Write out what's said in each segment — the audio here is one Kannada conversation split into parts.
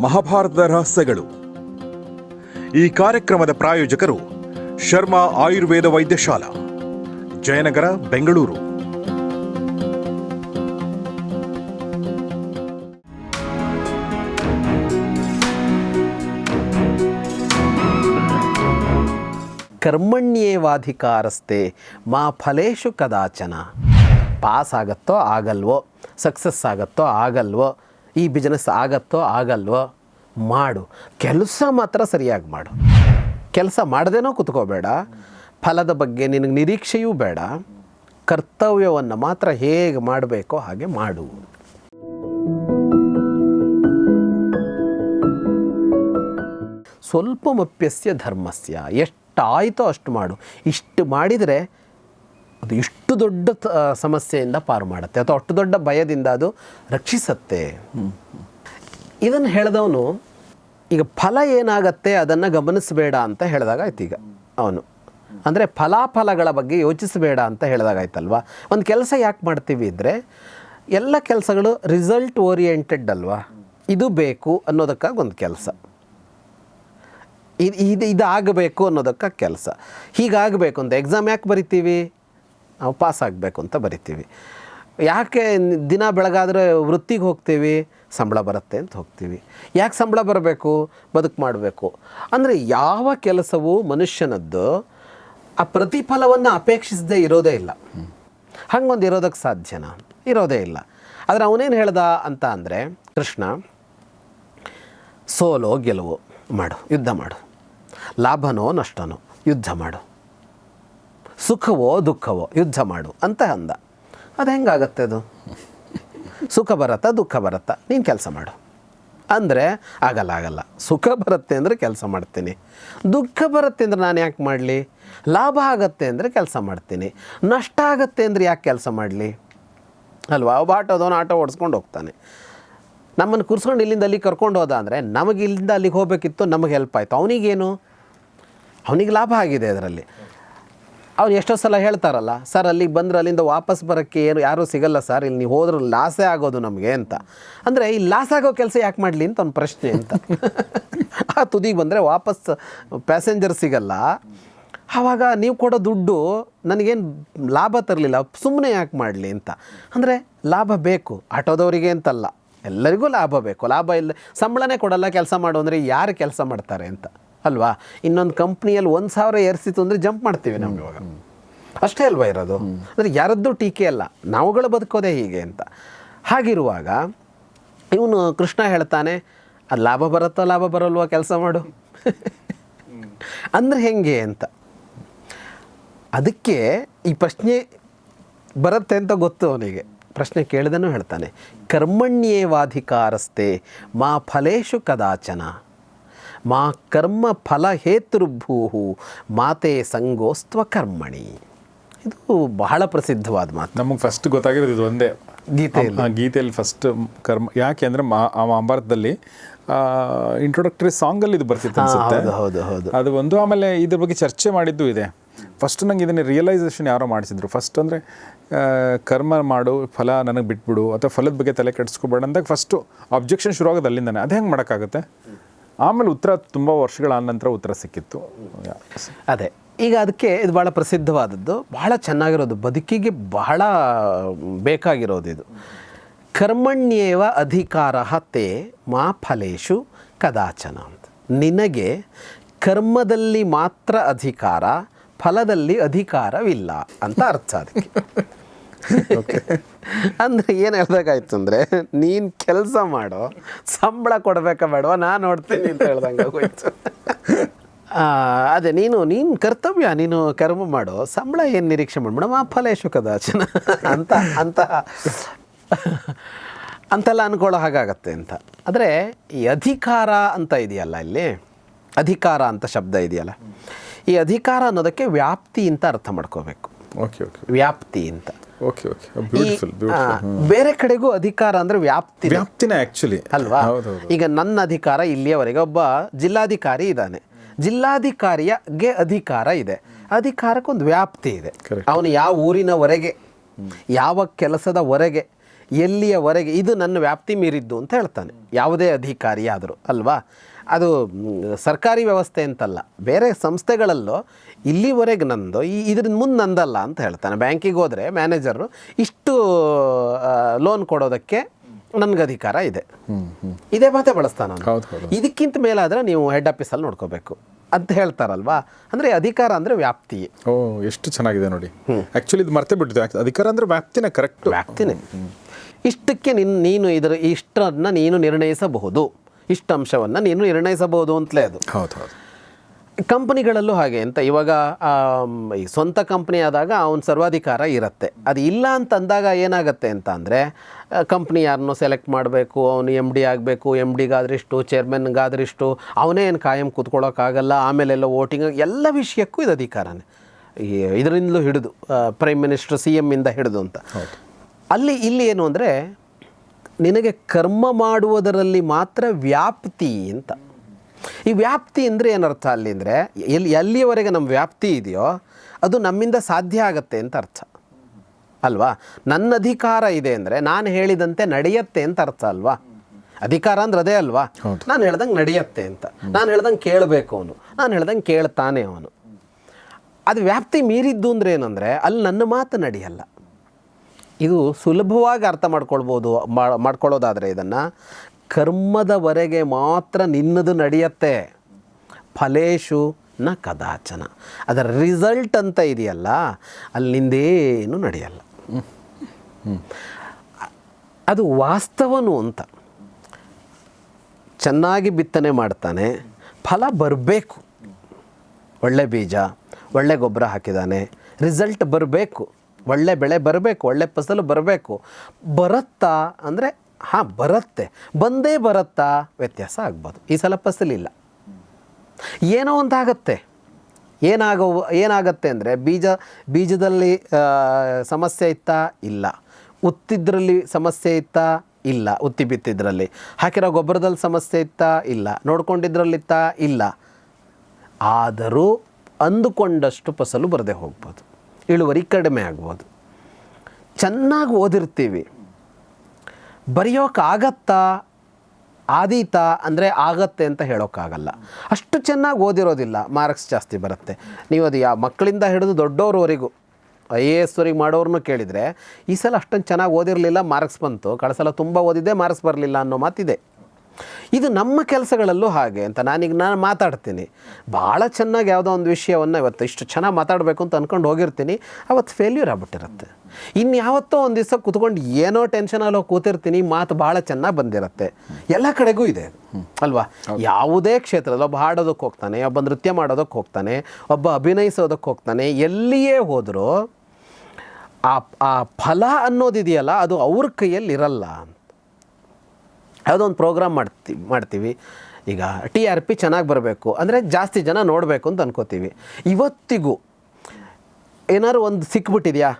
ಮಹಾಭಾರತದ ರಹಸ್ಯಗಳು. ಈ ಕಾರ್ಯಕ್ರಮದ ಪ್ರಾಯೋಜಕರು ಶರ್ಮಾ ಆಯುರ್ವೇದ ವೈದ್ಯಶಾಲಾ, ಜಯನಗರ, ಬೆಂಗಳೂರು. ಕರ್ಮಣ್ಯೇವಾಧಿಕಾರಸ್ತೆ ಮಾ ಫಲೇಶು ಕದಾಚನ. ಪಾಸ್ ಆಗತ್ತೋ ಆಗಲ್ವೋ? ಸಕ್ಸಸ್ ಆಗತ್ತೋ ಆಗಲ್ವೋ? ಈ ಬಿಸ್ನೆಸ್ ಆಗತ್ತೋ ಆಗಲ್ವೋ ಮಾಡು. ಕೆಲಸ ಮಾತ್ರ ಸರಿಯಾಗಿ ಮಾಡು. ಕೆಲಸ ಮಾಡದೇನೋ ಕುತ್ಕೋಬೇಡ. ಫಲದ ಬಗ್ಗೆ ನಿನಗೆ ನಿರೀಕ್ಷೆಯೂ ಬೇಡ. ಕರ್ತವ್ಯವನ್ನು ಮಾತ್ರ ಹೇಗೆ ಮಾಡಬೇಕೋ ಹಾಗೆ ಮಾಡು. ಸ್ವಲ್ಪ ಮಪ್ಯಸ್ಯ ಧರ್ಮಸ್ಯ. ಎಷ್ಟಾಯಿತೋ ಅಷ್ಟು ಮಾಡು. ಇಷ್ಟು ಮಾಡಿದರೆ ಅದು ಇಷ್ಟು ದೊಡ್ಡ ಸಮಸ್ಯೆಯಿಂದ ಪಾರು ಮಾಡುತ್ತೆ. ಅಥವಾ ಅಷ್ಟು ದೊಡ್ಡ ಭಯದಿಂದ ಅದು ರಕ್ಷಿಸತ್ತೆ. ಇದನ್ನು ಹೇಳಿದವನು, ಈಗ ಫಲ ಏನಾಗತ್ತೆ ಅದನ್ನು ಗಮನಿಸಬೇಡ ಅಂತ ಹೇಳಿದಾಗಾಯ್ತು ಈಗ ಅವನು. ಅಂದರೆ ಫಲಾಫಲಗಳ ಬಗ್ಗೆ ಯೋಚಿಸಬೇಡ ಅಂತ ಹೇಳಿದಾಗಾಯ್ತಲ್ವ? ಒಂದು ಕೆಲಸ ಯಾಕೆ ಮಾಡ್ತೀವಿ ಅಂದರೆ, ಎಲ್ಲ ಕೆಲಸಗಳು ರಿಸಲ್ಟ್ ಓರಿಯೆಂಟೆಡ್ ಅಲ್ವಾ? ಇದು ಬೇಕು ಅನ್ನೋದಕ್ಕಾಗಿ ಒಂದು ಕೆಲಸ. ಇದು ಇದು, ಇದಾಗಬೇಕು ಅನ್ನೋದಕ್ಕೆ ಕೆಲಸ. ಹೀಗಾಗಬೇಕು. ಅಂತ ಎಕ್ಸಾಮ್ ಯಾಕೆ ಬರಿತೀವಿ? ನಾವು ಪಾಸ್ ಆಗಬೇಕು ಅಂತ ಬರಿತೀವಿ. ಯಾಕೆ ದಿನ ಬೆಳಗಾದರೆ ವೃತ್ತಿಗೆ ಹೋಗ್ತೀವಿ, ಸಂಬಳ ಬರುತ್ತೆ ಅಂತ ಹೋಗ್ತೀವಿ. ಯಾಕೆ ಸಂಬಳ ಬರಬೇಕು? ಬದುಕು ಮಾಡಬೇಕು. ಅಂದರೆ ಯಾವ ಕೆಲಸವು ಮನುಷ್ಯನದ್ದು ಆ ಪ್ರತಿಫಲವನ್ನು ಅಪೇಕ್ಷಿಸದೇ ಇರೋದೇ ಇಲ್ಲ. ಹಂಗೊಂದು ಇರೋದಕ್ಕೆ ಸಾಧ್ಯನಾ? ಇರೋದೇ ಇಲ್ಲ. ಆದರೆ ಅವನೇನು ಹೇಳ್ದ ಅಂತ ಅಂದರೆ, ಕೃಷ್ಣ, ಸೋಲೋ ಗೆಲುವು ಮಾಡು, ಯುದ್ಧ ಮಾಡು. ಲಾಭನೋ ನಷ್ಟನೋ, ಯುದ್ಧ ಮಾಡು. ಸುಖವೋ ದುಃಖವೋ ಯುದ್ಧ ಮಾಡು ಅಂತ ಅಂದ. ಅದು ಹೆಂಗಾಗತ್ತೆ ಅದು? ಸುಖ ಬರತ್ತಾ ದುಃಖ ಬರತ್ತಾ? ನೀನು ಕೆಲಸ ಮಾಡು. ಅಂದರೆ ಆಗಲ್ಲ ಆಗಲ್ಲ. ಸುಖ ಬರುತ್ತೆ ಅಂದರೆ ಕೆಲಸ ಮಾಡ್ತೀನಿ. ದುಃಖ ಬರುತ್ತೆ ಅಂದರೆ ನಾನು ಯಾಕೆ ಮಾಡಲಿ? ಲಾಭ ಆಗತ್ತೆ ಅಂದರೆ ಕೆಲಸ ಮಾಡ್ತೀನಿ. ನಷ್ಟ ಆಗತ್ತೆ ಅಂದರೆ ಯಾಕೆ ಕೆಲಸ ಮಾಡಲಿ? ಅಲ್ವಾ? ಒಬ್ಬ ಆಟೋದವನು ಆಟೋ ಓಡಿಸ್ಕೊಂಡು ಹೋಗ್ತಾನೆ. ನಮ್ಮನ್ನು ಕೂರ್ಸ್ಕೊಂಡು ಇಲ್ಲಿಂದ ಅಲ್ಲಿಗೆ ಕರ್ಕೊಂಡು ಹೋದ ಅಂದರೆ ನಮಗೆ ಇಲ್ಲಿಂದ ಅಲ್ಲಿಗೆ ಹೋಗಬೇಕಿತ್ತು, ನಮಗೆ ಹೆಲ್ಪ್ ಆಯಿತು. ಅವನಿಗೇನು? ಅವನಿಗೆ ಲಾಭ ಆಗಿದೆ ಅದರಲ್ಲಿ. ಅವ್ನು ಎಷ್ಟೋ ಸಲ ಹೇಳ್ತಾರಲ್ಲ, ಸರ್, ಅಲ್ಲಿಗೆ ಬಂದರೆ ಅಲ್ಲಿಂದ ವಾಪಸ್ ಬರೋಕ್ಕೆ ಏನು, ಯಾರೂ ಸಿಗಲ್ಲ ಸರ್, ಇಲ್ಲಿ ನೀವು ಹೋದ್ರೆ ಲಾಸೇ ಆಗೋದು ನಮಗೆ ಅಂತ. ಅಂದರೆ ಈ ಲಾಸ್ ಆಗೋ ಕೆಲಸ ಯಾಕೆ ಮಾಡಲಿ ಅಂತ ಒಂದು ಪ್ರಶ್ನೆ ಅಂತ. ಆ ತುದಿಗೆ ಬಂದರೆ ವಾಪಸ್ ಪ್ಯಾಸೆಂಜರ್ ಸಿಗಲ್ಲ. ಆವಾಗ ನೀವು ಕೊಡೋ ದುಡ್ಡು ನನಗೇನು ಲಾಭ ತರಲಿಲ್ಲ ಸುಮ್ಮನೆ ಯಾಕೆ ಮಾಡಲಿ ಅಂತ. ಅಂದರೆ ಲಾಭ ಬೇಕು ಆಟೋದವರಿಗೆ ಅಂತಲ್ಲ. ಎಲ್ಲರಿಗೂ ಲಾಭ ಬೇಕು. ಲಾಭ ಇಲ್ಲ, ಸಂಬಳನೇ ಕೊಡಲ್ಲ, ಕೆಲಸ ಮಾಡು ಅಂದರೆ ಯಾರು ಕೆಲಸ ಮಾಡ್ತಾರೆ ಅಂತ. ಅಲ್ವಾ? ಇನ್ನೊಂದು ಕಂಪ್ನಿಯಲ್ಲಿ ಒಂದು ಸಾವಿರ ಏರಿಸಿತು ಅಂದರೆ ಜಂಪ್ ಮಾಡ್ತೀವಿ ನಮ್ಗೆ ಇವಾಗ. ಅಷ್ಟೇ ಅಲ್ವಾ ಇರೋದು? ಅಂದರೆ ಯಾರದ್ದು ಟೀಕೆ ಅಲ್ಲ. ನಾವುಗಳು ಬದುಕೋದೇ ಹೀಗೆ ಅಂತ. ಹಾಗಿರುವಾಗ ಇವನು ಕೃಷ್ಣ ಹೇಳ್ತಾನೆ, ಅದು ಲಾಭ ಬರುತ್ತೋ ಲಾಭ ಬರಲ್ವೋ ಕೆಲಸ ಮಾಡು. ಅಂದರೆ ಹೆಂಗೆ ಅಂತ. ಅದಕ್ಕೆ ಈ ಪ್ರಶ್ನೆ ಬರುತ್ತೆ ಅಂತ ಗೊತ್ತು ಅವನಿಗೆ. ಪ್ರಶ್ನೆ ಕೇಳಿದನು ಹೇಳ್ತಾನೆ ಕರ್ಮಣ್ಯೇವಾಧಿಕಾರಸ್ತೆ ಮಾ ಫಲೇಶು ಕದಾಚನ. ಮಾ ಕರ್ಮ ಫಲ ಹೇತೃಭೂಹು ಮಾತೆ ಸಂಗೋಸ್ತ್ವ ಕರ್ಮಣಿ. ಇದು ಬಹಳ ಪ್ರಸಿದ್ಧವಾದ ಮಾತು. ನಮಗೆ ಫಸ್ಟ್ ಗೊತ್ತಾಗಿರೋದು ಇದು ಒಂದೇ. ಗೀತೆಯಲ್ಲಿ. ಗೀತೆಯಲ್ಲಿ ಫಸ್ಟ್ ಕರ್ಮ ಯಾಕೆ ಅಂದರೆ ಮಹಾಭಾರತದಲ್ಲಿ ಇಂಟ್ರೊಡಕ್ಟರಿ ಸಾಂಗಲ್ಲಿ ಇದು ಬರ್ತಿತ್ತು ಅನ್ಸುತ್ತೆ. ಹೌದು ಹೌದು ಹೌದು. ಅದು ಒಂದು ಆಮೇಲೆ ಇದ್ರ ಬಗ್ಗೆ ಚರ್ಚೆ ಮಾಡಿದ್ದು ಇದೆ. ಫಸ್ಟ್ ನಂಗೆ ಇದನ್ನು ರಿಯಲೈಸೇಷನ್ ಯಾರೋ ಮಾಡಿಸಿದ್ರು. ಫಸ್ಟ್ ಅಂದರೆ ಕರ್ಮ ಮಾಡು ಫಲ ನನಗೆ ಬಿಟ್ಬಿಡು ಅಥವಾ ಫಲದ ಬಗ್ಗೆ ತಲೆ ಕೆಡಿಸ್ಕೊಬೇಡ ಅಂದಾಗ ಫಸ್ಟು ಅಬ್ಜೆಕ್ಷನ್ ಶುರು ಆಗೋದು ಅಲ್ಲಿಂದಾನೆ. ಅದು ಹೆಂಗೆ ಮಾಡೋಕ್ಕಾಗುತ್ತೆ? ಆಮೇಲೆ ಉತ್ತರ ತುಂಬ ವರ್ಷಗಳ ನಂತರ ಉತ್ತರ ಸಿಕ್ಕಿತ್ತು. ಅದೇ, ಈಗ ಅದಕ್ಕೆ ಇದು ಭಾಳ ಪ್ರಸಿದ್ಧವಾದದ್ದು, ಬಹಳ ಚೆನ್ನಾಗಿರೋದು, ಬದುಕಿಗೆ ಬಹಳ ಬೇಕಾಗಿರೋದು ಇದು. ಕರ್ಮಣ್ಯೇವ ಅಧಿಕಾರ ತೇ ಮಾ ಫಲೇಶು ಕದಾಚನ ಅಂತ. ನಿನಗೆ ಕರ್ಮದಲ್ಲಿ ಮಾತ್ರ ಅಧಿಕಾರ, ಫಲದಲ್ಲಿ ಅಧಿಕಾರವಿಲ್ಲ ಅಂತ ಅರ್ಥ ಅದಕ್ಕೆ. ಅಂದರೆ ಏನು ಹೇಳ್ಬೇಕಾಯ್ತು ಅಂದರೆ ನೀನು ಕೆಲಸ ಮಾಡೋ ಸಂಬಳ ಕೊಡಬೇಕಾ ಬೇಡವಾ ನಾನು ನೋಡ್ತೀನಿ ಅಂತ ಹೇಳ್ದಂಗೆ ಆ, ಅದೇ ನೀನು ನೀನು ಕರ್ತವ್ಯ ನೀನು ಕರ್ಮ ಮಾಡೋ ಸಂಬಳ ಏನು ನಿರೀಕ್ಷೆ ಮಾಡಿ ಮೇಡಮ್ ಆ ಫಲ ಕದಾಚನ ಅಂತ ಅಂತ. ಅಂತೆಲ್ಲ ಅನ್ಕೊಳ್ಳೋ ಹಾಗಾಗತ್ತೆ ಅಂತ. ಆದರೆ ಈ ಅಧಿಕಾರ ಅಂತ ಇದೆಯಲ್ಲ ಇಲ್ಲಿ? ಅಧಿಕಾರ ಅಂತ ಶಬ್ದ ಇದೆಯಲ್ಲ? ಈ ಅಧಿಕಾರ ಅನ್ನೋದಕ್ಕೆ ವ್ಯಾಪ್ತಿ ಅಂತ ಅರ್ಥ ಮಾಡ್ಕೋಬೇಕು. ಓಕೆ ಓಕೆ ವ್ಯಾಪ್ತಿ ಅಂತ. ಓಕೆ ಓಕೆ ಬ್ಯೂಟಿಫುಲ್ ಬೇರೆ ಕಡೆಗೂ ಅಧಿಕಾರ ಅಂದ್ರೆ ವ್ಯಾಪ್ತಿ ವ್ಯಾಪ್ತಿನೇ ಆ್ಯಕ್ಚುಲಿ ಅಲ್ವಾ? ಈಗ ನನ್ನ ಅಧಿಕಾರ ಇಲ್ಲಿಯವರೆಗೆ ಒಬ್ಬ ಜಿಲ್ಲಾಧಿಕಾರಿ ಇದ್ದಾನೆ. ಜಿಲ್ಲಾಧಿಕಾರಿಯಗೆ ಅಧಿಕಾರ ಇದೆ. ಅಧಿಕಾರಕ್ಕೊಂದು ವ್ಯಾಪ್ತಿ ಇದೆ. ಅವನು ಯಾವ ಊರಿನವರೆಗೆ ಯಾವ ಕೆಲಸದವರೆಗೆ ಎಲ್ಲಿಯವರೆಗೆ ಇದು ನನ್ನ ವ್ಯಾಪ್ತಿ ಮೀರಿದ್ದು ಅಂತ ಹೇಳ್ತಾನೆ. ಯಾವುದೇ ಅಧಿಕಾರಿ ಆದರೂ ಅಲ್ವಾ? ಅದು ಸರ್ಕಾರಿ ವ್ಯವಸ್ಥೆ ಅಂತಲ್ಲ. ಬೇರೆ ಸಂಸ್ಥೆಗಳಲ್ಲೂ ಇಲ್ಲಿವರೆಗೆ ನಂದು ಈ ಇದ್ರಿಂದ ಮುಂದೆ ನಂದಲ್ಲ ಅಂತ ಹೇಳ್ತಾನೆ. ಬ್ಯಾಂಕಿಗೆ ಹೋದರೆ ಮ್ಯಾನೇಜರು ಇಷ್ಟು ಲೋನ್ ಕೊಡೋದಕ್ಕೆ ನನಗೆ ಅಧಿಕಾರ ಇದೆ. ಇದೇ ಮಾತೇ ಬಳಸ್ತಾನೆ. ಇದಕ್ಕಿಂತ ಮೇಲಾದರೆ ನೀವು ಹೆಡ್ ಆಫೀಸಲ್ಲಿ ನೋಡ್ಕೋಬೇಕು ಅಂತ ಹೇಳ್ತಾರಲ್ವಾ? ಅಂದರೆ ಅಧಿಕಾರ ಅಂದರೆ ವ್ಯಾಪ್ತಿ. ಓ ಎಷ್ಟು ಚೆನ್ನಾಗಿದೆ ನೋಡಿ. ಆ್ಯಕ್ಚುಲಿ ಇದು ಮರ್ತೇ ಬಿಟ್ಟಿದೆ. ಅಧಿಕಾರ ಅಂದರೆ ವ್ಯಾಪ್ತಿನ ಕರೆಕ್ಟ್ ವ್ಯಾಪ್ತಿನೇ. ಇಷ್ಟಕ್ಕೆ ನಿನ್ನ ನೀನು ಇದರ ಇಷ್ಟನ್ನು ನೀನು ನಿರ್ಣಯಿಸಬಹುದು. ಇಷ್ಟು ಅಂಶವನ್ನು ನೀನು ನಿರ್ಣಯಿಸಬಹುದು ಅಂತಲೇ ಅದು. ಹೌದು ಹೌದು. ಕಂಪನಿಗಳಲ್ಲೂ ಹಾಗೆ ಅಂತ ಇವಾಗ ಈ ಸ್ವಂತ ಕಂಪ್ನಿ ಆದಾಗ ಅವನ ಸರ್ವಾಧಿಕಾರ ಇರುತ್ತೆ. ಅದು ಇಲ್ಲ ಅಂತ ಅಂದಾಗ ಏನಾಗುತ್ತೆ ಅಂತ ಅಂದರೆ ಕಂಪ್ನಿ ಯಾರನ್ನೂ ಸೆಲೆಕ್ಟ್ ಮಾಡಬೇಕು ಅವನು ಎಂ ಡಿ ಆಗಬೇಕು ಎಂ ಡಿಗಾದ್ರಿಷ್ಟು ಚೇರ್ಮನ್ಗಾದ್ರಿಷ್ಟು ಅವನೇ ಏನು ಕಾಯಂ ಕೂತ್ಕೊಳ್ಳೋಕ್ಕಾಗಲ್ಲ ಆಮೇಲೆಲ್ಲ ವೋಟಿಂಗ್ ಎಲ್ಲ ವಿಷಯಕ್ಕೂ ಇದು ಅಧಿಕಾರನೇ. ಇದರಿಂದಲೂ ಹಿಡಿದು ಪ್ರೈಮ್ ಮಿನಿಸ್ಟರ್ ಸಿ ಇಂದ ಹಿಡಿದು ಅಂತ. ಅಲ್ಲಿ ಇಲ್ಲಿ ಏನು ಅಂದರೆ ನಿನಗೆ ಕರ್ಮ ಮಾಡುವುದರಲ್ಲಿ ಮಾತ್ರ ವ್ಯಾಪ್ತಿ ಅಂತ. ಈ ವ್ಯಾಪ್ತಿ ಅಂದರೆ ಏನರ್ಥ ಅಲ್ಲಿ ಅಂದರೆ ಎಲ್ಲಿ ಎಲ್ಲಿಯವರೆಗೆ ನಮ್ಮ ವ್ಯಾಪ್ತಿ ಇದೆಯೋ ಅದು ನಮ್ಮಿಂದ ಸಾಧ್ಯ ಆಗತ್ತೆ ಅಂತ ಅರ್ಥ. ಅಲ್ವಾ? ನನ್ನ ಅಧಿಕಾರ ಇದೆ ಅಂದರೆ ನಾನು ಹೇಳಿದಂತೆ ನಡೆಯತ್ತೆ ಅಂತ ಅರ್ಥ ಅಲ್ವಾ? ಅಧಿಕಾರ ಅಂದ್ರೆ ಅದೇ ಅಲ್ವಾ? ನಾನು ಹೇಳ್ದಂಗೆ ನಡೆಯತ್ತೆ ಅಂತ. ನಾನು ಹೇಳ್ದಂಗೆ ಕೇಳಬೇಕು ಅವನು. ನಾನು ಹೇಳ್ದಂಗೆ ಕೇಳ್ತಾನೆ ಅವನು. ಅದು ವ್ಯಾಪ್ತಿ ಮೀರಿದ್ದು ಅಂದ್ರೆ ಏನಂದರೆ ಅಲ್ಲಿ ನನ್ನ ಮಾತು ನಡೆಯಲ್ಲ. ಇದು ಸುಲಭವಾಗಿ ಅರ್ಥ ಮಾಡ್ಕೊಳ್ಬೋದು ಮಾಡ್ಕೊಳ್ಳೋದಾದರೆ ಇದನ್ನು ಕರ್ಮದವರೆಗೆ ಮಾತ್ರ ನಿನ್ನದು ನಡೆಯತ್ತೆ. ಫಲೇಶು ನ ಕದಾಚನ. ಅದರ ರಿಸಲ್ಟ್ ಅಂತ ಇದೆಯಲ್ಲ, ಅಲ್ಲಿ ನಿಂದೇನು ನಡೆಯಲ್ಲ. ಅದು ವಾಸ್ತವನು ಅಂತ. ಚೆನ್ನಾಗಿ ಬಿತ್ತನೆ ಮಾಡ್ತಾನೆ, ಫಲ ಬರಬೇಕು. ಒಳ್ಳೆ ಬೀಜ, ಒಳ್ಳೆ ಗೊಬ್ಬರ ಹಾಕಿದ್ದಾನೆ ರಿಸಲ್ಟ್ ಬರಬೇಕು. ಒಳ್ಳೆ ಬೆಳೆ ಬರಬೇಕು, ಒಳ್ಳೆ ಫಸಲು ಬರಬೇಕು. ಬರುತ್ತಾ ಅಂದರೆ ಹಾಂ, ಬರುತ್ತೆ. ಬಂದೇ ಬರುತ್ತಾ ವ್ಯತ್ಯಾಸ ಆಗ್ಬೋದು. ಈ ಸಲ ಫಸಲಿಲ್ಲ. ಏನೋ ಒಂದಾಗತ್ತೆ. ಏನಾಗೋ, ಏನಾಗತ್ತೆ ಅಂದರೆ ಬೀಜ, ಬೀಜದಲ್ಲಿ ಸಮಸ್ಯೆ ಇತ್ತಾ? ಇಲ್ಲ. ಉತ್ತಿದ್ರಲ್ಲಿ ಸಮಸ್ಯೆ ಇತ್ತಾ? ಇಲ್ಲ. ಉತ್ತಿ ಬಿತ್ತಿದ್ರಲ್ಲಿ. ಹಾಕಿರೋ ಗೊಬ್ಬರದಲ್ಲಿ ಸಮಸ್ಯೆ ಇತ್ತಾ? ಇಲ್ಲ. ನೋಡ್ಕೊಂಡಿದ್ರಲ್ಲಿತ್ತಾ? ಇಲ್ಲ. ಆದರೂ ಅಂದುಕೊಂಡಷ್ಟು ಫಸಲು ಬರದೆ ಹೋಗ್ಬೋದು. ಇಳುವರಿ ಕಡಿಮೆ ಆಗ್ಬೋದು. ಚೆನ್ನಾಗಿ ಓದಿರ್ತೀವಿ. ಬರೆಯೋಕ್ಕಾಗತ್ತಾ ಆದೀತಾ ಅಂದರೆ ಆಗತ್ತೆ ಅಂತ ಹೇಳೋಕ್ಕಾಗಲ್ಲ ಅಷ್ಟು ಚೆನ್ನಾಗಿ ಓದಿರೋದಿಲ್ಲ. ಮಾರ್ಕ್ಸ್ ಜಾಸ್ತಿ ಬರುತ್ತೆ. ನೀವು ಅದು ಯಾವ ಮಕ್ಕಳಿಂದ ಹಿಡಿದು ದೊಡ್ಡವ್ರವರೆಗೂ ಐ ಎ ಎಸ್ವರೆಗೆ ಮಾಡೋರನ್ನು ಕೇಳಿದರೆ, ಈ ಸಲ ಅಷ್ಟೊಂದು ಚೆನ್ನಾಗಿ ಓದಿರಲಿಲ್ಲ, ಮಾರ್ಕ್ಸ್ ಬಂತು. ಕಳೆದ ತುಂಬ ಓದಿದ್ದೆ, ಮಾರ್ಕ್ಸ್ ಬರಲಿಲ್ಲ ಅನ್ನೋ ಮಾತಿದೆ. ಇದು ನಮ್ಮ ಕೆಲಸಗಳಲ್ಲೂ ಹಾಗೆ ಅಂತ ನಾನೀಗ ನಾನು ಮಾತಾಡ್ತೀನಿ. ಭಾಳ ಚೆನ್ನಾಗಿ ಯಾವುದೋ ಒಂದು ವಿಷಯವನ್ನು ಇವತ್ತು ಇಷ್ಟು ಚೆನ್ನಾಗಿ ಮಾತಾಡಬೇಕು ಅಂತ ಅಂದ್ಕೊಂಡು ಹೋಗಿರ್ತೀನಿ. ಅವತ್ತು ಫೇಲ್ಯೂರ್ ಆಗ್ಬಿಟ್ಟಿರುತ್ತೆ. ಇನ್ಯಾವತ್ತೋ ಒಂದು ದಿವಸ ಕೂತ್ಕೊಂಡು ಏನೋ ಟೆನ್ಷನಲ್ಲಿ ಹೋಗಿ ಕೂತಿರ್ತೀನಿ ಮಾತು ಭಾಳ ಚೆನ್ನಾಗಿ ಬಂದಿರುತ್ತೆ. ಎಲ್ಲ ಕಡೆಗೂ ಇದೆ. ಅಲ್ವಾ? ಯಾವುದೇ ಕ್ಷೇತ್ರದಲ್ಲಿ ಒಬ್ಬ ಹಾಡೋದಕ್ಕೆ ಹೋಗ್ತಾನೆ ಒಬ್ಬ ನೃತ್ಯ ಮಾಡೋದಕ್ಕೆ ಹೋಗ್ತಾನೆ ಒಬ್ಬ ಅಭಿನಯಿಸೋದಕ್ಕೆ ಹೋಗ್ತಾನೆ ಎಲ್ಲಿಯೇ ಹೋದರೂ ಆ ಆ ಫಲ ಅನ್ನೋದಿದೆಯಲ್ಲ ಅದು ಅವ್ರ ಕೈಯಲ್ಲಿ ಇರಲ್ಲ ಅಂತ. ಯಾವುದೋ ಒಂದು ಪ್ರೋಗ್ರಾಮ್ ಮಾಡ್ತೀವಿ ಮಾಡ್ತೀವಿ. ಈಗ ಟಿ ಆರ್ ಪಿ ಚೆನ್ನಾಗಿ ಬರಬೇಕು. ಅಂದರೆ ಜಾಸ್ತಿ ಜನ ನೋಡಬೇಕು ಅಂತ ಅನ್ಕೋತೀವಿ. ಇವತ್ತಿಗೂ ಏನಾದ್ರು ಒಂದು ಸಿಕ್ಬಿಟ್ಟಿದೆಯಾ?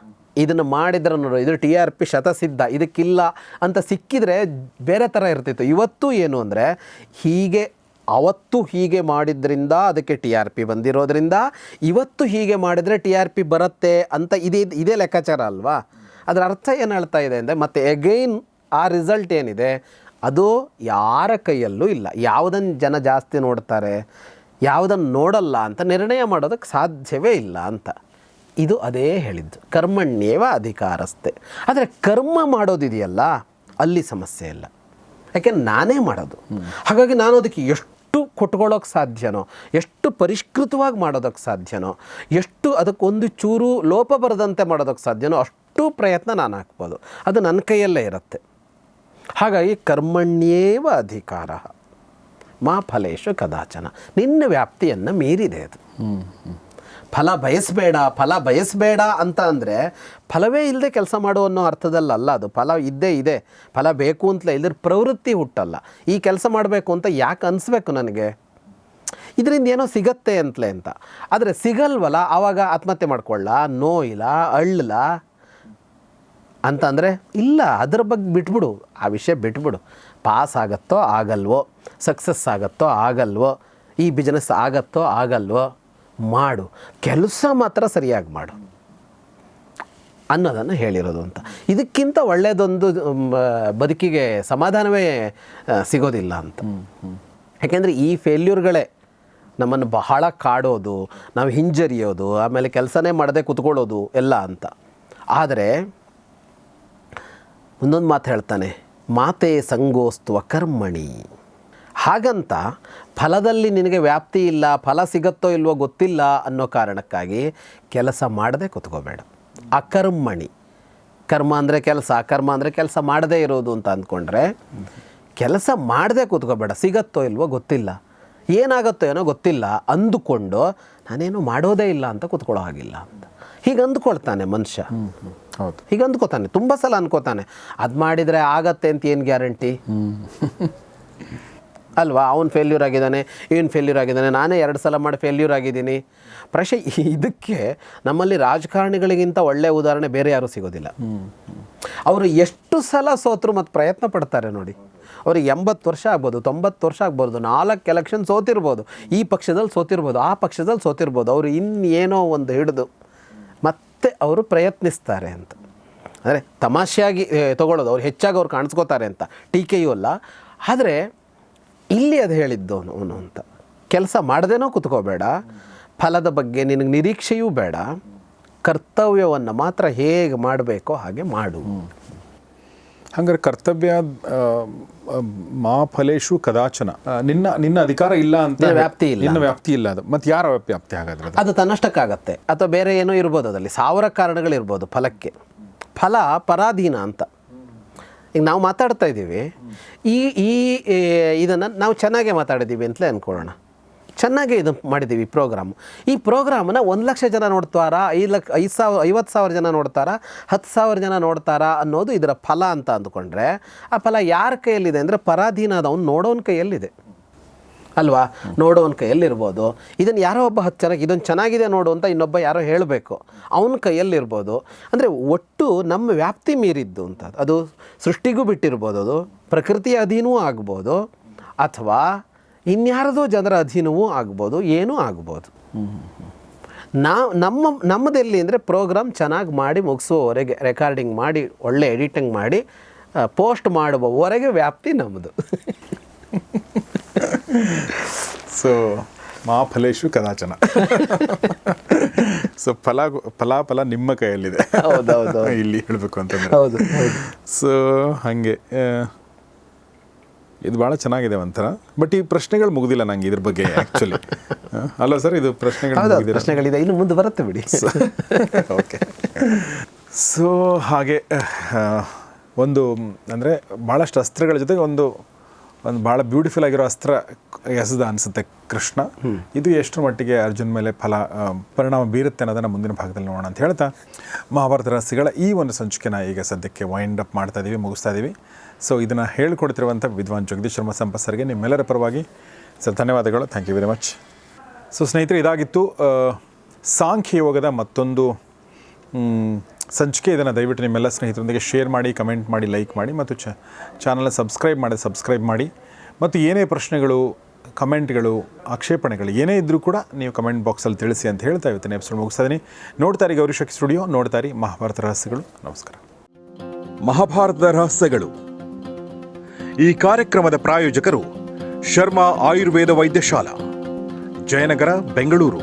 ಇದನ್ನು ಮಾಡಿದ್ರೆ ನೋಡು, ಇದು ಟಿ ಆರ್ ಪಿ ಶತಸಿದ್ಧ, ಇದಕ್ಕಿಲ್ಲ ಅಂತ ಸಿಕ್ಕಿದರೆ ಬೇರೆ ಥರ ಇರ್ತಿತ್ತು. ಇವತ್ತು ಏನು ಅಂದರೆ ಹೀಗೆ, ಅವತ್ತು ಹೀಗೆ ಮಾಡಿದ್ರಿಂದ ಅದಕ್ಕೆ ಟಿ ಆರ್ ಪಿ ಬಂದಿರೋದ್ರಿಂದ ಇವತ್ತು ಹೀಗೆ ಮಾಡಿದರೆ ಟಿ ಆರ್ ಪಿ ಬರುತ್ತೆ ಅಂತ ಇದೇ ಇದೇ ಲೆಕ್ಕಾಚಾರ ಅಲ್ವಾ? ಅದರ ಅರ್ಥ ಏನು ಹೇಳ್ತಾ ಇದೆ ಅಂದರೆ ಮತ್ತೆ ಎಗೈನ್ ಆ ರಿಸಲ್ಟ್ ಏನಿದೆ? ಅದು ಯಾರ ಕೈಯಲ್ಲೂ ಇಲ್ಲ. ಯಾವುದನ್ನು ಜನ ಜಾಸ್ತಿ ನೋಡ್ತಾರೆ ಯಾವುದನ್ನು ನೋಡಲ್ಲ ಅಂತ ನಿರ್ಣಯ ಮಾಡೋದಕ್ಕೆ ಸಾಧ್ಯವೇ ಇಲ್ಲ ಅಂತ. ಇದು ಅದೇ ಹೇಳಿದ್ದು. ಕರ್ಮಣ್ಯೇವ ಅಧಿಕಾರಸ್ಥೆ. ಆದರೆ ಕರ್ಮ ಮಾಡೋದಿದೆಯಲ್ಲ, ಅಲ್ಲಿ ಸಮಸ್ಯೆ ಇಲ್ಲ. ಯಾಕೆ ನಾನೇ ಮಾಡೋದು? ಹಾಗಾಗಿ ನಾನು ಅದಕ್ಕೆ ಎಷ್ಟು ಕೊಟ್ಕೊಳ್ಳೋಕೆ ಸಾಧ್ಯನೋ, ಎಷ್ಟು ಪರಿಷ್ಕೃತವಾಗಿ ಮಾಡೋದಕ್ಕೆ ಸಾಧ್ಯನೋ, ಎಷ್ಟು ಅದಕ್ಕೊಂದು ಚೂರು ಲೋಪ ಬರದಂತೆ ಮಾಡೋದಕ್ಕೆ ಸಾಧ್ಯನೋ ಅಷ್ಟು ಪ್ರಯತ್ನ ನಾನು ಹಾಕ್ಬೋದು. ಅದು ನನ್ನ ಕೈಯಲ್ಲೇ ಇರುತ್ತೆ. ಹಾಗಾಗಿ ಕರ್ಮಣ್ಯೇವ ಅಧಿಕಾರ. ಮಾ ಫಲೇಶ ಕದಾಚನ. ನಿನ್ನ ವ್ಯಾಪ್ತಿಯನ್ನು ಮೀರಿದೆ ಅದು. ಫಲ ಬಯಸಬೇಡ ಫಲ ಬಯಸಬೇಡ ಅಂತ ಅಂದರೆ ಫಲವೇ ಇಲ್ಲದೆ ಕೆಲಸ ಮಾಡು ಅನ್ನೋ ಅರ್ಥದಲ್ಲಲ್ಲ ಅದು. ಫಲ ಇದ್ದೇ ಇದೆ. ಫಲ ಬೇಕು ಅಂತಲೇ ಇಲ್ಲದ್ರೆ ಪ್ರವೃತ್ತಿ ಹುಟ್ಟಲ್ಲ. ಈ ಕೆಲಸ ಮಾಡಬೇಕು ಅಂತ ಯಾಕೆ ಅನಿಸ್ಬೇಕು ನನಗೆ? ಇದರಿಂದ ಏನೋ ಸಿಗತ್ತೆ ಅಂತಲೇ ಅಂತ. ಆದರೆ ಸಿಗಲ್ವಲ್ಲ, ಆವಾಗ ಆತ್ಮಹತ್ಯೆ ಮಾಡ್ಕೊಳ್ಳ, ನೋಯಿಲ್ಲ ಅಳ್ಳಲ ಅಂತಂದರೆ ಇಲ್ಲ ಅದ್ರ ಬಗ್ಗೆ ಬಿಟ್ಬಿಡು. ಆ ವಿಷಯ ಬಿಟ್ಬಿಡು. ಪಾಸ್ ಆಗತ್ತೋ ಆಗಲ್ವೋ? ಸಕ್ಸಸ್ ಆಗತ್ತೋ ಆಗಲ್ವೋ? ಈ ಬಿಸ್ನೆಸ್ ಆಗತ್ತೋ ಆಗಲ್ವೋ? ಮಾಡು. ಕೆಲಸ ಮಾತ್ರ ಸರಿಯಾಗಿ ಮಾಡು. ಅನ್ನೋದನ್ನು ಹೇಳಿರೋದು ಅಂತ. ಇದಕ್ಕಿಂತ ಒಳ್ಳೆಯದೊಂದು ಬದುಕಿಗೆ ಸಮಾಧಾನವೇ ಸಿಗೋದಿಲ್ಲ ಅಂತ. ಯಾಕೆಂದರೆ ಈ ಫೇಲ್ಯೂರ್ಗಳೇ ನಮ್ಮನ್ನು ಬಹಳ ಕಾಡೋದು ನಾವು ಹಿಂಜರಿಯೋದು ಆಮೇಲೆ ಕೆಲಸನೇ ಮಾಡದೆ ಕುತ್ಕೊಳ್ಳೋದು ಎಲ್ಲ ಅಂತ. ಆದರೆ ಒಂದೊಂದು ಮಾತು ಹೇಳ್ತಾನೆ, ಮಾತೆ ಸಂಗೋಸ್ತು ಕರ್ಮಣಿ. ಹಾಗಂತ ಫಲದಲ್ಲಿ ನಿನಗೆ ವ್ಯಾಪ್ತಿ ಇಲ್ಲ, ಫಲ ಸಿಗತ್ತೋ ಇಲ್ವೋ ಗೊತ್ತಿಲ್ಲ ಅನ್ನೋ ಕಾರಣಕ್ಕಾಗಿ ಕೆಲಸ ಮಾಡದೆ ಕೂತ್ಕೋಬೇಡ. ಅಕರ್ಮಣಿ. ಕರ್ಮ ಅಂದರೆ ಕೆಲಸ, ಅಕರ್ಮ ಅಂದರೆ ಕೆಲಸ ಮಾಡದೇ ಇರೋದು ಅಂತ ಅಂದ್ಕೊಂಡ್ರೆ, ಕೆಲಸ ಮಾಡದೆ ಕೂತ್ಕೋಬೇಡ, ಸಿಗತ್ತೋ ಇಲ್ವೋ ಗೊತ್ತಿಲ್ಲ, ಏನಾಗುತ್ತೋ ಏನೋ ಗೊತ್ತಿಲ್ಲ ಅಂದುಕೊಂಡು ನಾನೇನು ಮಾಡೋದೇ ಇಲ್ಲ ಅಂತ ಕೂತ್ಕೊಳ್ಳೋ ಹಾಗಿಲ್ಲ ಅಂತ. ಹೀಗೆ ಅಂದ್ಕೊಳ್ತಾನೆ ಮನುಷ್ಯ ಹೀಗೆ ಅಂದ್ಕೋತಾನೆ ತುಂಬ ಸಲ ಅನ್ಕೋತಾನೆ. ಅದು ಮಾಡಿದರೆ ಆಗತ್ತೆ ಅಂತ ಏನು ಗ್ಯಾರಂಟಿ? ಅಲ್ವಾ? ಅವ್ನು ಫೇಲ್ಯೂರ್ ಆಗಿದ್ದಾನೆ ಇವನು ಫೇಲ್ಯೂರ್ ಆಗಿದ್ದಾನೆ ನಾನೇ ಎರಡು ಸಲ ಮಾಡಿ ಫೇಲ್ಯೂರ್ ಆಗಿದ್ದೀನಿ. ಪ್ರಶ್ನೆ ಇದಕ್ಕೆ ನಮ್ಮಲ್ಲಿ ರಾಜಕಾರಣಿಗಳಿಗಿಂತ ಒಳ್ಳೆಯ ಉದಾಹರಣೆ ಬೇರೆ ಯಾರೂ ಸಿಗೋದಿಲ್ಲ. ಅವರು ಎಷ್ಟು ಸಲ ಸೋತರು ಮತ್ತು ಪ್ರಯತ್ನ ಪಡ್ತಾರೆ ನೋಡಿ. ಅವ್ರಿಗೆ ಎಂಬತ್ತು ವರ್ಷ ಆಗ್ಬೋದು ತೊಂಬತ್ತು ವರ್ಷ ಆಗ್ಬೋದು ನಾಲ್ಕು ಎಲೆಕ್ಷನ್ ಸೋತಿರ್ಬೋದು ಈ ಪಕ್ಷದಲ್ಲಿ ಸೋತಿರ್ಬೋದು ಆ ಪಕ್ಷದಲ್ಲಿ ಸೋತಿರ್ಬೋದು ಅವರು ಇನ್ನೇನೋ ಒಂದು ಹಿಡಿದು ಮತ್ತೆ ಅವರು ಪ್ರಯತ್ನಿಸ್ತಾರೆ ಅಂತ. ಅಂದರೆ ತಮಾಷೆಯಾಗಿ ತೊಗೊಳ್ಳೋದು, ಅವ್ರು ಹೆಚ್ಚಾಗಿ ಅವ್ರು ಕಾಣಿಸ್ಕೋತಾರೆ ಅಂತ. ಟೀಕೆಯೂ ಅಲ್ಲ. ಆದರೆ ಇಲ್ಲಿ ಅದು ಹೇಳಿದ್ದು ಅವನು ಅಂತ. ಕೆಲಸ ಮಾಡದೇನೋ ಕುತ್ಕೋಬೇಡ. ಫಲದ ಬಗ್ಗೆ ನಿನಗೆ ನಿರೀಕ್ಷೆಯೂ ಬೇಡ. ಕರ್ತವ್ಯವನ್ನು ಮಾತ್ರ ಹೇಗೆ ಮಾಡಬೇಕೋ ಹಾಗೆ ಮಾಡು. ಹಂಗಾರೆ ಕರ್ತವ್ಯ ಆ, ಆ, ಮಾ ಫಲೇಶು ಕದಾಚನ. ನಿನ್ನ ನಿನ್ನ ಅಧಿಕಾರ ಇಲ್ಲ ಅಂತ ವ್ಯಾಪ್ತಿ ಇಲ್ಲ. ನಿನ್ನ ವ್ಯಾಪ್ತಿ ಇಲ್ಲ ಅದು. ಮತ್ತೆ ಯಾರ ವ್ಯಾಪ್ತಿ ಹಾಗಾದ್ರೆ ಅದು? ಅದು ತನ್ನಷ್ಟಕ್ಕಾಗತ್ತೆ. ಅಥವಾ ಬೇರೆ ಏನೋ ಇರ್ಬೋದು ಅದರಲ್ಲಿ. ಸಾವಿರ ಕಾರಣಗಳಿರ್ಬೋದು ಫಲಕ್ಕೆ. ಫಲ ಪರಾಧೀನ ಅಂತ. ಈಗ ನಾವು ಮಾತಾಡ್ತಾ ಇದ್ದೀವಿ. ಈ ಈ ಇದನ್ನು ನಾವು ಚೆನ್ನಾಗೇ ಮಾತಾಡಿದ್ದೀವಿ ಅಂತಲೇ ಅಂದ್ಕೊಳ್ಳೋಣ ಚೆನ್ನಾಗೇ ಇದು ಮಾಡಿದ್ದೀವಿ ಪ್ರೋಗ್ರಾಮ್ ಈ ಪ್ರೋಗ್ರಾಮನ್ನ ಒಂದು ಲಕ್ಷ ಜನ ನೋಡ್ತಾರಾ? ಐದು ಲಕ್ಷ ಐದು ಸಾವಿರ, ಐವತ್ತು ಸಾವಿರ ಜನ ನೋಡ್ತಾರಾ? ಹತ್ತು ಸಾವಿರ ಜನ ನೋಡ್ತಾರಾ ಅನ್ನೋದು ಇದರ ಫಲ ಅಂತ ಅಂದ್ಕೊಂಡ್ರೆ, ಆ ಫಲ ಯಾರ ಕೈಯಲ್ಲಿದೆ ಅಂದರೆ ಪರಾಧೀನ ಆದವನು ನೋಡೋನ ಕೈಯಲ್ಲಿದೆ. ಅಲ್ವಾ? ನೋಡೋನ್ ಕೈಯಲ್ಲಿರ್ಬೋದು. ಇದನ್ನು ಯಾರೋ ಒಬ್ಬ ಹತ್ತು ಚೆನ್ನಾಗಿ ಇದೊಂದು ಚೆನ್ನಾಗಿದೆ ನೋಡು ಅಂತ ಇನ್ನೊಬ್ಬ ಯಾರೋ ಹೇಳಬೇಕು. ಅವನ ಕೈಯಲ್ಲಿರ್ಬೋದು. ಅಂದರೆ ಒಟ್ಟು ನಮ್ಮ ವ್ಯಾಪ್ತಿ ಮೀರಿದ್ದು ಅಂತ. ಅದು ಸೃಷ್ಟಿಗೂ ಬಿಟ್ಟಿರ್ಬೋದು ಅದು, ಪ್ರಕೃತಿಯ ಅಧೀನವೂ ಆಗ್ಬೋದು. ಅಥವಾ ಇನ್ಯಾರದೋ ಜನರ ಅಧೀನವೂ ಆಗ್ಬೋದು ಏನೂ ಆಗ್ಬೋದು. ನಾವು ನಮ್ಮ ನಮ್ಮದೆಲ್ಲಿ ಅಂದರೆ ಪ್ರೋಗ್ರಾಮ್ ಚೆನ್ನಾಗಿ ಮಾಡಿ ಮುಗಿಸುವವರೆಗೆ ರೆಕಾರ್ಡಿಂಗ್ ಮಾಡಿ ಒಳ್ಳೆ ಎಡಿಟಿಂಗ್ ಮಾಡಿ ಪೋಸ್ಟ್ ಮಾಡುವವರೆಗೆ ವ್ಯಾಪ್ತಿ ನಮ್ಮದು ಸೊ ಮಾ ಫಲೇಶು ಕದಾಚನ. ಸೊ ಫಲ ಫಲಾಫಲ ನಿಮ್ಮ ಕೈಯಲ್ಲಿದೆ. ಇಲ್ಲಿ ಹೇಳಬೇಕು ಅಂತಂದ್ರೆ. ಹೌದು ಸೊ ಹಾಗೆ ಇದು ಭಾಳ ಚೆನ್ನಾಗಿದೆ ಒಂಥರ. ಬಟ್ ಈ ಪ್ರಶ್ನೆಗಳು ಮುಗಿದಿಲ್ಲ ನಂಗೆ ಇದ್ರ ಬಗ್ಗೆ ಆ್ಯಕ್ಚುಲಿ ಅಲ್ಲ ಸರ್ ಇದು ಪ್ರಶ್ನೆಗಳು ಪ್ರಶ್ನೆಗಳಿದೆ. ಇನ್ನು ಮುಂದೆ ಬರುತ್ತೆ ಬಿಡಿ. ಓಕೆ ಸೊ ಹಾಗೆ ಒಂದು ಅಂದರೆ ಭಾಳಷ್ಟು ಅಸ್ತ್ರಗಳ ಜೊತೆಗೆ ಒಂದು ಒಂದು ಭಾಳ ಬ್ಯೂಟಿಫುಲ್ ಆಗಿರೋ ಅಸ್ತ್ರ ಎಸೆದ ಅನಿಸುತ್ತೆ ಕೃಷ್ಣ. ಇದು ಎಷ್ಟರ ಮಟ್ಟಿಗೆ ಅರ್ಜುನ್ ಮೇಲೆ ಫಲ ಪರಿಣಾಮ ಬೀರುತ್ತೆ ಅನ್ನೋದನ್ನು ಮುಂದಿನ ಭಾಗದಲ್ಲಿ ನೋಡೋಣ ಅಂತ ಹೇಳ್ತಾ. ಮಹಾಭಾರತ ರಹಸ್ಯಗಳ ಈ ಒಂದು ಸಂಚಿಕೆನ ಈಗ ಸದ್ಯಕ್ಕೆ ವೈಂಡ್ ಅಪ್ ಮಾಡ್ತಾ ಇದ್ದೀವಿ ಮುಗಿಸ್ತಾ ಇದ್ದೀವಿ ಸೊ ಇದನ್ನು ಹೇಳ್ಕೊಡ್ತಿರುವಂಥ ವಿದ್ವಾನ್ ಜಗದೀಶ್ ಶರ್ಮ ಸಂಪತ್ ಸರ್ಗೆ ನಿಮ್ಮೆಲ್ಲರ ಪರವಾಗಿ ಸರ್ ಧನ್ಯವಾದಗಳು. Thank you very much so ಸ್ನೇಹಿತರೆ ಇದಾಗಿತ್ತು ಸಾಂಖ್ಯ ಯೋಗದ ಮತ್ತೊಂದು ಸಂಚಿಕೆ ಇದನ್ನು ದಯವಿಟ್ಟು ನಿಮ್ಮೆಲ್ಲ ಸ್ನೇಹಿತರೊಂದಿಗೆ ಶೇರ್ ಮಾಡಿ ಕಮೆಂಟ್ ಮಾಡಿ ಲೈಕ್ ಮಾಡಿ ಮತ್ತು ಚ ಚಾನಲ್ನ ಸಬ್ಸ್ಕ್ರೈಬ್ ಮಾಡಿ ಸಬ್ಸ್ಕ್ರೈಬ್ ಮಾಡಿ. ಮತ್ತು ಏನೇ ಪ್ರಶ್ನೆಗಳು, ಕಮೆಂಟ್ಗಳು, ಆಕ್ಷೇಪಣೆಗಳು ಏನೇ ಇದ್ದರೂ ಕೂಡ ನೀವು ಕಮೆಂಟ್ ಬಾಕ್ಸಲ್ಲಿ ತಿಳಿಸಿ ಅಂತ ಹೇಳ್ತಾ ಇವತ್ತಿನ ಎಪಿಸೋಡ್ ಮುಗಿಸ್ತಾ ಇದ್ದೀನಿ ನೋಡ್ತಾ ಇರಿ ಗೌರಿಶಕ್ತಿ ಸ್ಟುಡಿಯೋ ನೋಡ್ತಾರೆ ಮಹಾಭಾರತ ರಹಸ್ಯಗಳು. ನಮಸ್ಕಾರ. ಮಹಾಭಾರತದ ರಹಸ್ಯಗಳು. ಈ ಕಾರ್ಯಕ್ರಮದ ಪ್ರಾಯೋಜಕರು ಶರ್ಮಾ ಆಯುರ್ವೇದ ವೈದ್ಯಶಾಲಾ, ಜಯನಗರ, ಬೆಂಗಳೂರು.